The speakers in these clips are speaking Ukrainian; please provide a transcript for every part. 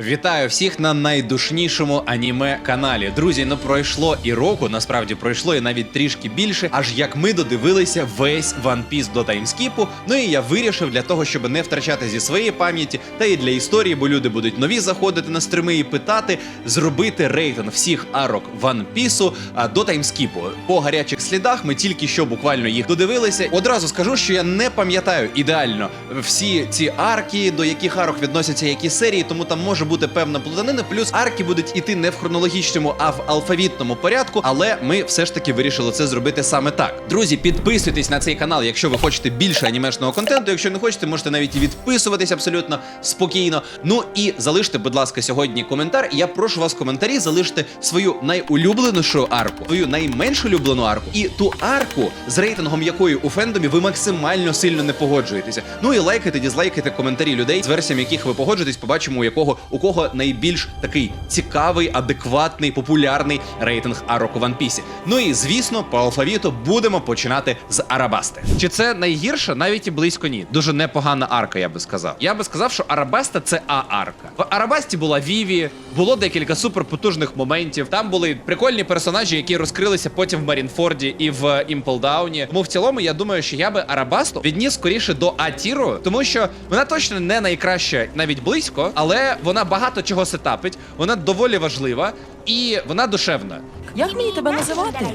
Вітаю всіх на найдушнішому аніме каналі. Друзі, ну пройшло і року, насправді пройшло і навіть трішки більше, аж як ми додивилися весь One Piece до таймскіпу. Ну і я вирішив для того, щоб не втрачати зі своєї пам'яті та і для історії, бо люди будуть нові заходити на стрими і питати, зробити рейтинг всіх арок One Piece до таймскіпу. По гарячих слідах ми тільки що буквально їх додивилися. Одразу скажу, що я не пам'ятаю ідеально всі ці арки, до яких арок відносяться які серії, тому там може бути певна плутанина. Плюс арки будуть іти не в хронологічному, а в алфавітному порядку. Але ми все ж таки вирішили це зробити саме так. Друзі, підписуйтесь на цей канал, якщо ви хочете більше анімешного контенту. Якщо не хочете, можете навіть відписуватись абсолютно спокійно. Ну і залиште, будь ласка, сьогодні коментар. Я прошу вас в коментарі залишити свою найулюбленішу арку, свою найменш улюблену арку і ту арку, з рейтингом якої у фендомі ви максимально сильно не погоджуєтеся. Ну і лайкайте, дізлайкайте коментарі людей, з версіями яких ви погоджуєтесь, побачимо, у якого у кого найбільш такий цікавий, адекватний, популярний рейтинг арок One Piece. Ну і звісно, по алфавіту будемо починати з Арабасти. Чи це найгірше? Навіть і близько ні. Дуже непогана арка, я би сказав. Я би сказав, що Арабаста це А-арка. В Арабасті була Віві, було декілька суперпотужних моментів. Там були прикольні персонажі, які розкрилися потім в Марінфорді і в Імплдауні. Тому в цілому я думаю, що я би Арабасту відніс скоріше до А-тіру, тому що вона точно не найкраща навіть близько, але вона багато чого сетапить, вона доволі важлива і вона душевна. Як мені тебе називати?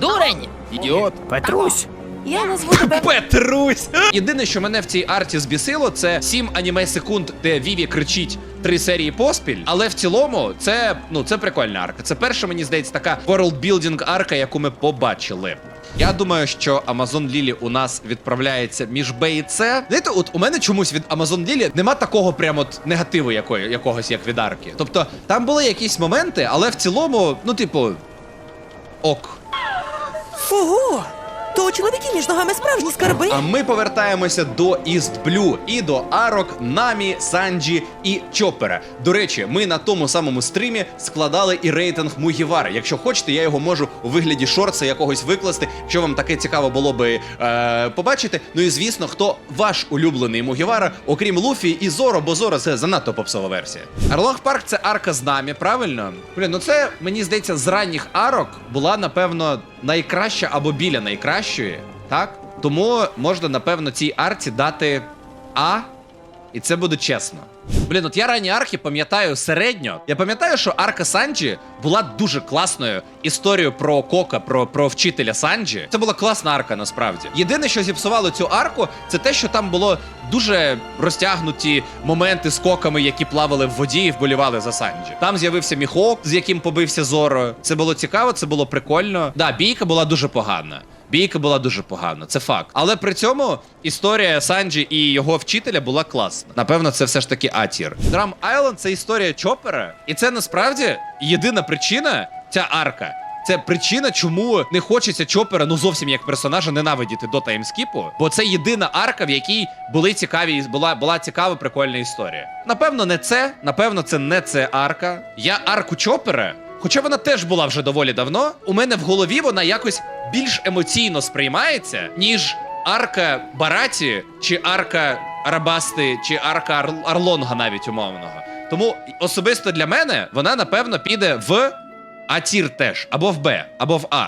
Дурень! Ідіот! Петрусь, Я назву тебе. Петрусь! Єдине, що мене в цій арті збісило, це 7 аніме секунд, де Віві кричить три серії поспіль. Але в цілому це ну це прикольна арка. Це перша, мені здається, така world-building арка, яку ми побачили. Я думаю, що Amazon Лілі у нас відправляється між Б і С. Знаєте, от у мене чомусь від Amazon Лілі нема такого прямо от негативу якої, якогось як від арки. Тобто там були якісь моменти, але в цілому, ну, типу, ок. Ого! То у чоловіків між ногами справжні скарби. А ми повертаємося до Іст Блю і до арок Намі, Санджі і Чоппера. До речі, ми на тому самому стрімі складали і рейтинг Мугівара. Якщо хочете, я його можу у вигляді шорца якогось викласти, якщо вам таке цікаво було би е, побачити. Ну і звісно, хто ваш улюблений Мугівара, окрім Луфі і Зоро, бо Зоро це занадто попсова версія. Арлонг Парк це арка з намі, правильно? Блін, ну це мені здається, з ранніх арок була напевно найкраща або біля найкращої, так? Тому можна, напевно, цій арці дати А, і це буде чесно. Блін, от я ранні архи пам'ятаю середньо. Я пам'ятаю, що арка Санджі була дуже класною історією про Кока, про, про вчителя Санджі. Це була класна арка, насправді. Єдине, що зіпсувало цю арку, це те, що там було дуже розтягнуті моменти з коками, які плавали в воді і вболівали за Санджі. Там з'явився Міхок, з яким побився Зоро. Це було цікаво, це було прикольно. Да, бійка була дуже погана. Бійка була дуже погана, це факт. Але при цьому історія Санджі і його вчителя була класна. Напевно, це все ж таки Атір. Драм Айленд це історія Чопера, і це насправді єдина причина, ця арка. Це причина, чому не хочеться Чопера, ну зовсім як персонажа ненавидіти до таймскіпу. Бо це єдина арка, в якій були цікаві, була, була цікава, прикольна історія. Напевно, не це. Напевно, це не це арка. Я арку Чопера. Хоча вона теж була вже доволі давно, у мене в голові вона якось більш емоційно сприймається, ніж арка Бараті, чи арка Арабасти, чи арка Ар- Арлонга навіть умовного. Тому особисто для мене вона напевно піде в А-тір теж, або в Б, або в А.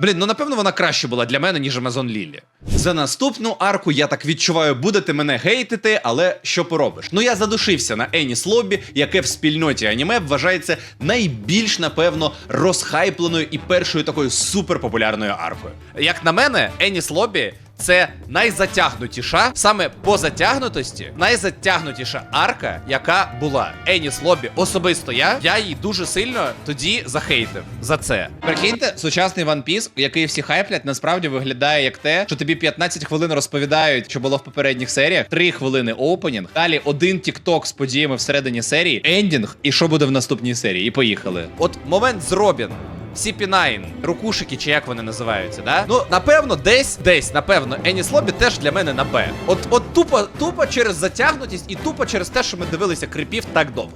Блін, ну напевно вона краще була для мене, ніж Амазон Лілі. За наступну арку, я так відчуваю, будете мене гейтити, але що поробиш? Ну я задушився на Еніс Лобі, яке в спільноті аніме вважається найбільш, напевно, розхайпленою і першою такою суперпопулярною аркою. Як на мене, Еніс Лобі це найзатягнутіша, саме по затягнутості, найзатягнутіша арка, яка була. Еніс Лобі особисто я. Я її дуже сильно тоді захейтив за це. Прикиньте, сучасний One Piece, який всі хайплять, насправді виглядає як те, що тобі 15 хвилин розповідають, що було в попередніх серіях, 3 хвилини опенінг, далі один тікток з подіями всередині серії, ендінг, і що буде в наступній серії. І поїхали. От момент з Робін. CP9, рукушики, чи як вони називаються, да? Ну, напевно, десь, десь, напевно, Еніс Лобі теж для мене на Б. От, от тупо, тупо через затягнутість і тупо через те, що ми дивилися крипів так довго.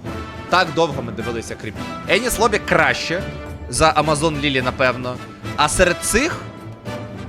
Так довго ми дивилися крипів. Еніс Лобі краще за Амазон Лілі, напевно. А серед цих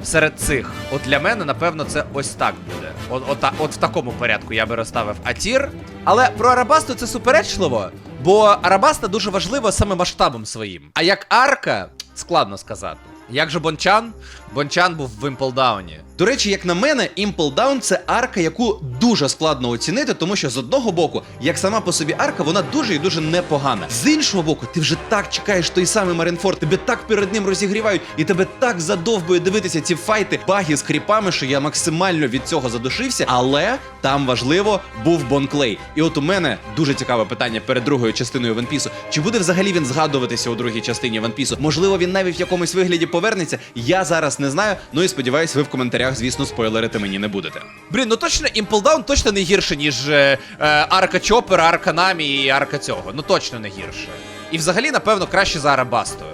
серед цих. От для мене, напевно, це ось так буде. От, от, от в такому порядку я би розставив Атір. Але про Арабасту це суперечливо, бо Арабаста дуже важлива саме масштабом своїм. А як арка, складно сказати. Як же Бончан? Бончан був в Імплдауні. До речі, як на мене, Down це арка, яку дуже складно оцінити, тому що з одного боку, як сама по собі арка, вона дуже і дуже непогана. З іншого боку, ти вже так чекаєш той самий Маринфорд, тебе так перед ним розігрівають, і тебе так задовбує дивитися ці файти, баги з кріпами, що я максимально від цього задушився. Але там важливо був Бонклей. І от у мене дуже цікаве питання перед другою частиною Ванпісу. Чи буде взагалі він згадуватися у другій частині Ванпісу? Можливо, він навіть в якомусь вигляді повернеться. Я зараз не знаю. Ну і сподіваюсь, ви в коментарях, звісно, спойлерити мені не будете. Блін, ну точно Імплдаун точно не гірше, ніж е, е, арка Чопера, арка Намі і арка цього. Ну точно не гірше. І взагалі, напевно, краще за Арабасту.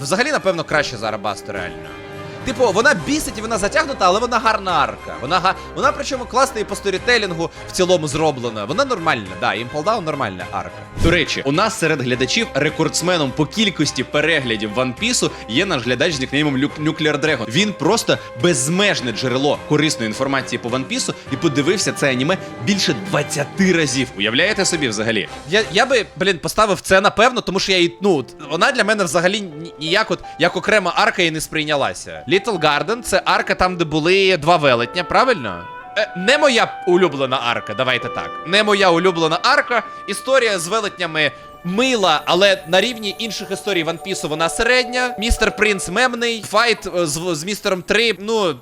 Взагалі, напевно, краще за Арабасту, реально. Типу, вона бісить і вона затягнута, але вона гарна арка. Вона га... вона причому класна і по сторітелінгу в цілому зроблена. Вона нормальна, да, Імплдаун нормальна арка. До речі, у нас серед глядачів рекордсменом по кількості переглядів One Piece є наш глядач з нікнеймом Nuclear Dragon. Він просто безмежне джерело корисної інформації по One Piece і подивився це аніме більше 20 разів. Уявляєте собі взагалі? Я, я би, блін, поставив це напевно, тому що я її, ну, вона для мене взагалі ніяк от як окрема арка і не сприйнялася. Little Garden це арка там, де були два велетня, правильно? Е, не моя улюблена арка, давайте так. Не моя улюблена арка. Історія з велетнями мила, але на рівні інших історій One Piece вона середня. Містер Принц мемний. Файт е, з, з містером 3, ну,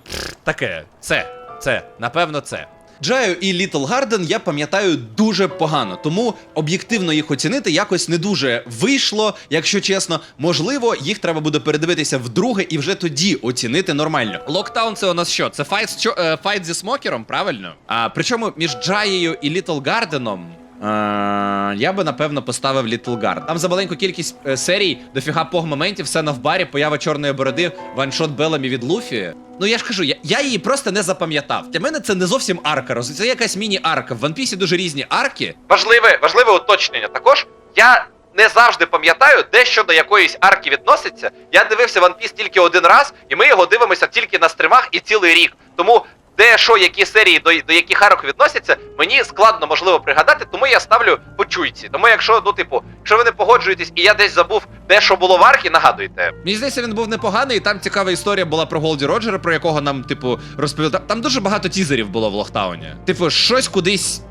таке. Це, це, напевно, це. Джаю і Літл Гарден я пам'ятаю дуже погано, тому об'єктивно їх оцінити якось не дуже вийшло, якщо чесно. Можливо, їх треба буде передивитися вдруге і вже тоді оцінити нормально. Локтаун це у нас що? Це файт, з чо- е, файт зі смокером, правильно? А причому між Джаєю і Літл е, я би напевно поставив Little Garden. Там за маленьку кількість е, серій, дофіга пог моментів, сцена в барі, поява чорної бороди, ваншот Беламі від Луфі. Ну я ж кажу, я, я її просто не запам'ятав. Для мене це не зовсім арка, це якась міні-арка. В One Piece дуже різні арки. Важливе, важливе уточнення. Також я не завжди пам'ятаю, де що до якоїсь арки відноситься. Я дивився One Piece тільки один раз, і ми його дивимося тільки на стримах і цілий рік. Тому де що, які серії до, до яких арок відносяться, мені складно можливо пригадати, тому я ставлю по чуйці. Тому якщо, ну, типу, якщо ви не погоджуєтесь і я десь забув, де що було в аркі, нагадуйте. Мені здається, він був непоганий, і там цікава історія була про Голді Роджера, про якого нам, типу, розповідали. Там- Там дуже багато тізерів було в Лохтауні. Типу, щось кудись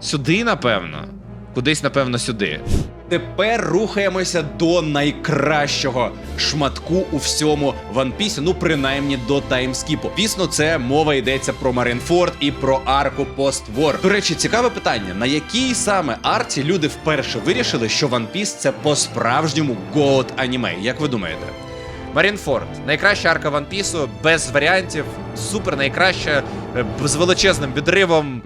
сюди, напевно. Кудись, напевно, сюди. Тепер рухаємося до найкращого шматку у всьому One Piece, ну принаймні до таймскіпу. Звісно, це мова йдеться про Маринфорд і про арку поствор. До речі, цікаве питання: на якій саме арці люди вперше вирішили, що One Piece це по-справжньому goat аніме? Як ви думаєте? Марінфорд. Найкраща арка Ван Пісу, без варіантів, супер найкраща, е, з величезним відривом,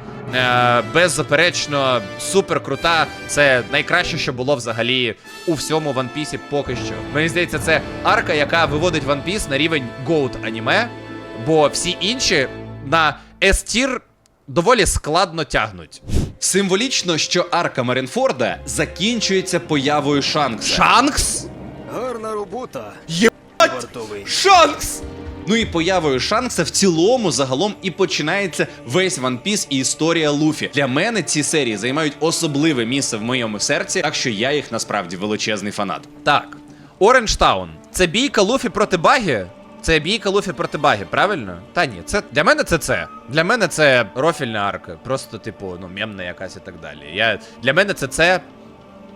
беззаперечно, супер крута. Це найкраще, що було взагалі у всьому Ван Пісі поки що. Мені здається, це арка, яка виводить Ван Піс на рівень GOAT аніме, бо всі інші на S-тір доволі складно тягнуть. Символічно, що арка Маринфорда закінчується появою Шанкса. Шанкс? Гарна робота. Єбать! Вартовий. Шанкс! Ну і появою Шанкса в цілому загалом і починається весь One Piece і історія Луфі. Для мене ці серії займають особливе місце в моєму серці, так що я їх насправді величезний фанат. Так. Оранж Це бійка Луфі проти Багі? Це бійка Луфі проти Багі, правильно? Та ні, це для мене це це. Для мене це рофільна арка. Просто, типу, ну, мемна якась і так далі. Я, для мене це це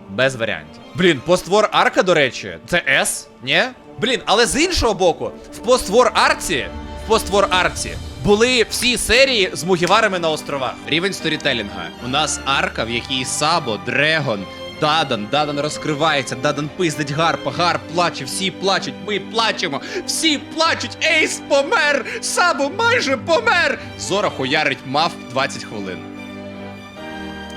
без варіантів. Блін, поствор арка, до речі, це С, ні? Блін, але з іншого боку, в поствор арці, в поствор арці були всі серії з мугіварами на островах. Рівень сторітелінга. У нас арка, в якій Сабо, Дрегон, Дадан, Дадан розкривається, Дадан пиздить гарпа, гарп плаче, всі плачуть, ми плачемо, всі плачуть, Ейс помер! Сабо майже помер! Зора хуярить мав 20 хвилин.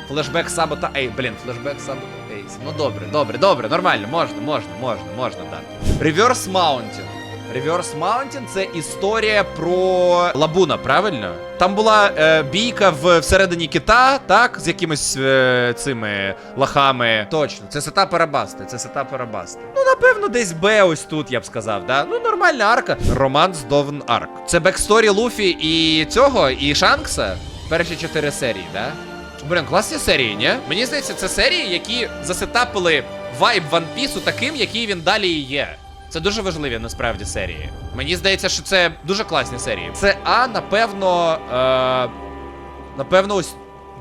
Флешбек Сабота Ей, блін, флешбек Сабота Ейс. Ну добре, добре, добре, нормально, можна, можна, можна, можна дати. Реверс Маунтін. Reverse Mountain це історія про Лабуна, правильно? Там була е, бійка в всередині кита, так, з якимись е, цими лахами. Точно, це сета Парабасти, це сета Парабасти. Ну, напевно, десь Б ось тут, я б сказав, да? Ну, нормальна арка. Романс Довн Арк. Це бексторі Луфі і цього, і Шанкса. Перші чотири серії, да? Блін, класні серії, ні? Мені здається, це серії, які засетапили вайб One Piece таким, який він далі і є. Це дуже важливі насправді серії. Мені здається, що це дуже класні серії. Це А, напевно. Е, напевно, ось.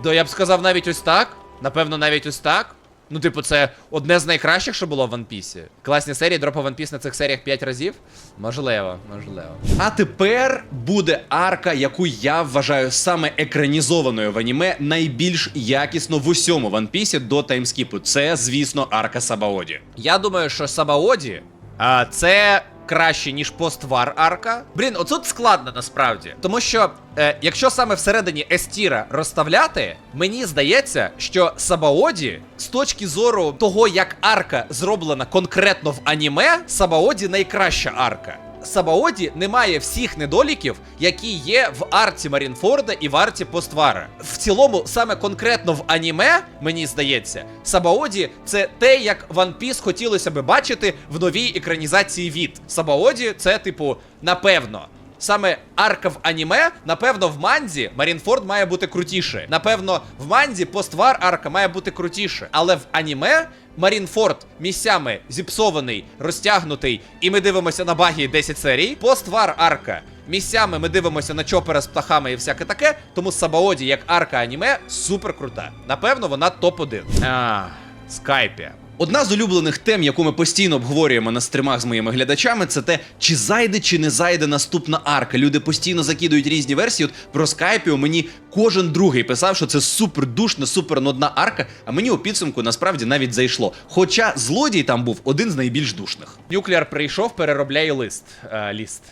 Да, я б сказав навіть ось так. Напевно, навіть ось так. Ну, типу, це одне з найкращих, що було в One Piece. Класні серії, дропав One Piece на цих серіях 5 разів. Можливо, можливо. А тепер буде арка, яку я вважаю саме екранізованою в аніме найбільш якісно в усьому ванпісі до таймскіпу. Це, звісно, арка Сабаоді. Я думаю, що Сабаоді а, це краще, ніж поствар арка. Блін, оцут складно насправді. Тому що, е, якщо саме всередині Естіра розставляти, мені здається, що Сабаоді, з точки зору того, як арка зроблена конкретно в аніме, Сабаоді найкраща арка. Сабаоді немає всіх недоліків, які є в арті Марінфорда і в арті Поствара. В цілому, саме конкретно в аніме, мені здається, Сабаоді це те, як One Piece хотілося би бачити в новій екранізації від. Сабаоді це, типу, напевно. Саме арка в аніме, напевно, в манзі Марінфорд має бути крутіше. Напевно, в манзі поствар арка має бути крутіше. Але в аніме Марінфорд місцями зіпсований, розтягнутий, і ми дивимося на багі 10 серій. Поствар арка. Місцями ми дивимося на чопера з птахами і всяке таке. Тому Сабаоді, як арка аніме, супер крута. Напевно, вона топ-1. А, скайпі. Одна з улюблених тем, яку ми постійно обговорюємо на стримах з моїми глядачами, це те, чи зайде чи не зайде наступна арка. Люди постійно закидують різні версії. От про скайпіо мені кожен другий писав, що це супер душна, супер нудна арка. А мені у підсумку насправді навіть зайшло. Хоча злодій там був один з найбільш душних. Нюкляр прийшов, переробляє лист. Е, ліст.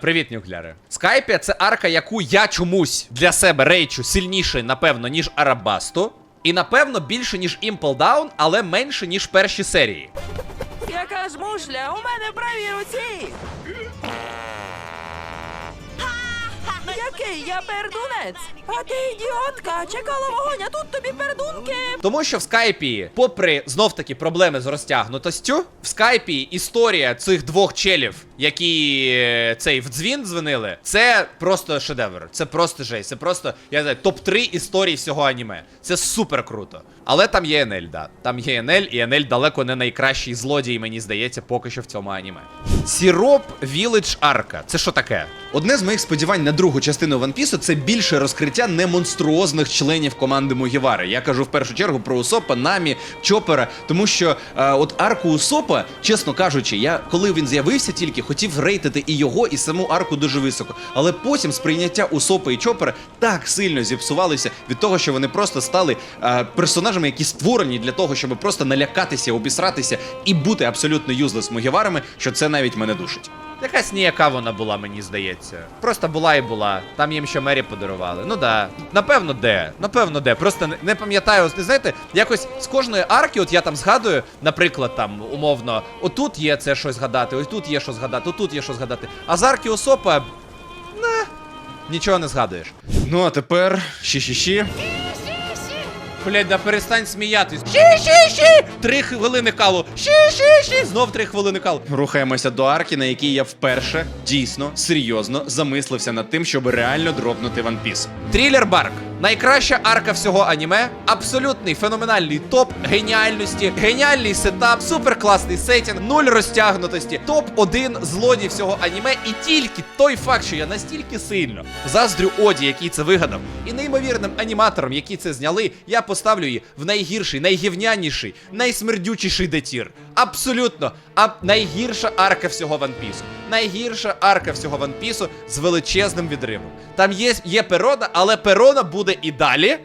Привіт, Нюкляре. Скайпі це арка, яку я чомусь для себе рейчу сильніше, напевно, ніж Арабасту. І напевно більше, ніж Impel Down, але менше, ніж перші серії. Яка ж мушля? У мене в правій руці. Який я пердунець? А ти ідіотка, чекала вогонь, а тут тобі пердунки. Тому що в скайпі, попри знов таки проблеми з розтягнутостю, в скайпі історія цих двох челів, які е, цей в дзвін дзвонили, це просто шедевр. Це просто жесть. Це просто, я не знаю, топ-3 історій всього аніме. Це супер круто. Але там є Енель, да. Там є Енель, і Енель далеко не найкращий злодій, мені здається, поки що в цьому аніме. Сіроп Village Арка. Це що таке? Одне з моїх сподівань на другу частину One Piece це більше розкриття немонструозних членів команди Мугівари. Я кажу в першу чергу про Усопа, Намі, Чопера, тому що е, от арку Усопа, чесно кажучи, я коли він з'явився, тільки хотів рейтити і його, і саму арку дуже високо. Але потім сприйняття Усопа і Чопера так сильно зіпсувалися від того, що вони просто стали е, персонажами, які створені для того, щоб просто налякатися, обісратися і бути абсолютно юзлес Мугіварами, що це навіть мене душить. Якась ніяка вона була, мені здається. Просто була і була. Там їм ще мері подарували. Ну да. Напевно, де. Напевно, де. Просто не, пам'ятаю. Ось, Знаєте, якось з кожної арки, от я там згадую, наприклад, там, умовно, отут є це щось згадати, ось тут є що згадати, отут є що згадати. А з арки Осопа. Не, нічого не згадуєш. Ну а тепер щі-щі-щі. Блять, да перестань сміятись. Ші-ші-ші! Три хвилини калу. Ші-ші-ші! Знов три хвилини калу. Рухаємося до арки, на якій я вперше дійсно серйозно замислився над тим, щоб реально дропнути One Piece. Трілер Барк. Найкраща арка всього аніме. Абсолютний феноменальний топ геніальності, геніальний сетап, суперкласний сетінг, нуль розтягнутості. Топ 1 злодій всього аніме. І тільки той факт, що я настільки сильно заздрю Оді, який це вигадав, і неймовірним аніматорам, які це зняли, я поставлю її в найгірший, найгівняніший, найсмердючіший детір. Абсолютно, а найгірша арка всього Piece. Найгірша арка всього Piece з величезним відривом. Там є, є перона, але перона буде і далі.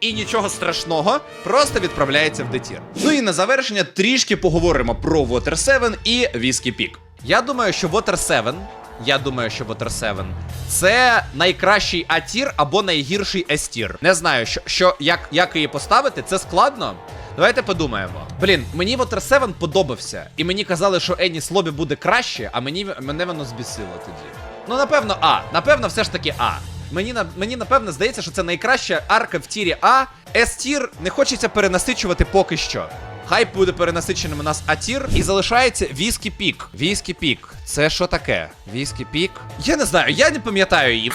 І нічого страшного, просто відправляється в детір. Ну і на завершення трішки поговоримо про Water 7 і Whiskey Peak. Я думаю, що Water 7 я думаю, що Water 7 це найкращий А-тір або найгірший С-тір. Не знаю, що, що як, як її поставити, це складно. Давайте подумаємо. Блін, мені Water 7 подобався. І мені казали, що Еніс Лобі буде краще, а мені мене воно збісило тоді. Ну, напевно, А. Напевно, все ж таки А. Мені на мені напевно здається, що це найкраща арка в тірі А. С-тір не хочеться перенасичувати поки що. Хай буде перенасиченим у нас А-тір. І залишається Віскі Пік. Віскі Пік. Це що таке? Віскі Пік? Я не знаю, я не пам'ятаю її.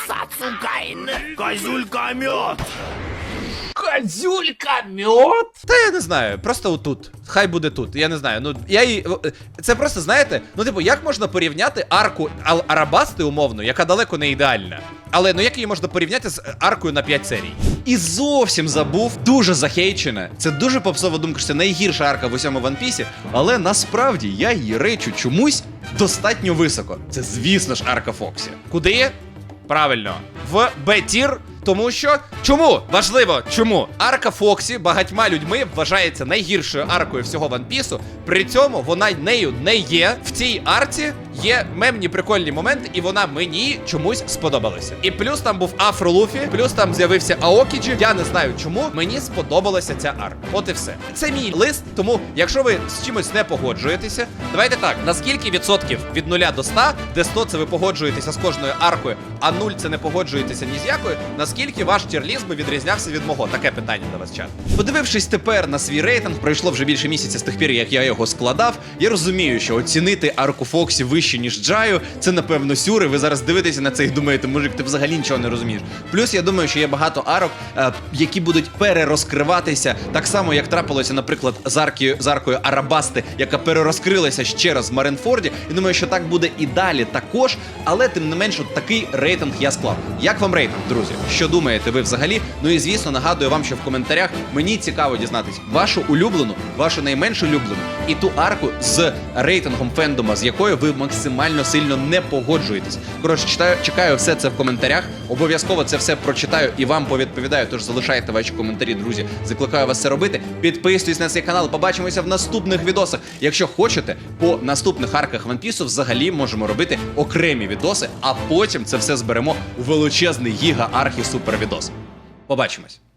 Козюлька мед. Та я не знаю, просто отут. Хай буде тут. Я не знаю. Ну я її. Це просто знаєте, ну типу, як можна порівняти арку Ал- Арабасти умовно, яка далеко не ідеальна. Але ну як її можна порівняти з аркою на 5 серій? І зовсім забув, дуже захейчена. Це дуже попсова думка, що це найгірша арка в усьому One Piece, але насправді я її речу чомусь достатньо високо. Це, звісно ж, арка Фоксі. Куди? Правильно, в Б-тір. Тому що чому? Важливо, чому? Арка Фоксі багатьма людьми вважається найгіршою аркою всього Piece. При цьому вона нею не є. В цій арці є мемні прикольні моменти, і вона мені чомусь сподобалася. І плюс там був Афро Луфі, плюс там з'явився Аокіджі. Я не знаю чому. Мені сподобалася ця арка. От і все. Це мій лист. Тому, якщо ви з чимось не погоджуєтеся, давайте так: на скільки відсотків від 0 до 100, де 100 це ви погоджуєтеся з кожною аркою, а 0 це не погоджуєтеся ні з якою. Наскільки ваш тірліст би відрізнявся від мого? Таке питання до вас, чат. Подивившись тепер на свій рейтинг, пройшло вже більше місяця з тих пір, як я його складав. Я розумію, що оцінити арку Фоксі вище, ніж Джаю, це напевно сюри. Ви зараз дивитеся на це і думаєте, мужик, ти взагалі нічого не розумієш. Плюс я думаю, що є багато арок, е, які будуть перерозкриватися, так само як трапилося, наприклад, з аркою, з аркою Арабасти, яка перерозкрилася ще раз в Маринфорді. І думаю, що так буде і далі також. Але тим не менш, от такий рейтинг я склав. Як вам рейтинг, друзі? Що думаєте ви взагалі? Ну і звісно, нагадую вам, що в коментарях мені цікаво дізнатись вашу улюблену, вашу найменш улюблену і ту арку з рейтингом фендома, з якою ви максимально сильно не погоджуєтесь. Коротше, читаю, чекаю все це в коментарях. Обов'язково це все прочитаю і вам повідповідаю. Тож залишайте ваші коментарі, друзі. Закликаю вас це робити. Підписуйтесь на цей канал. Побачимося в наступних відосах. Якщо хочете, по наступних арках One Piece взагалі можемо робити окремі відоси, а потім це все зберемо у величезний гіга архі супер відос. Побачимось.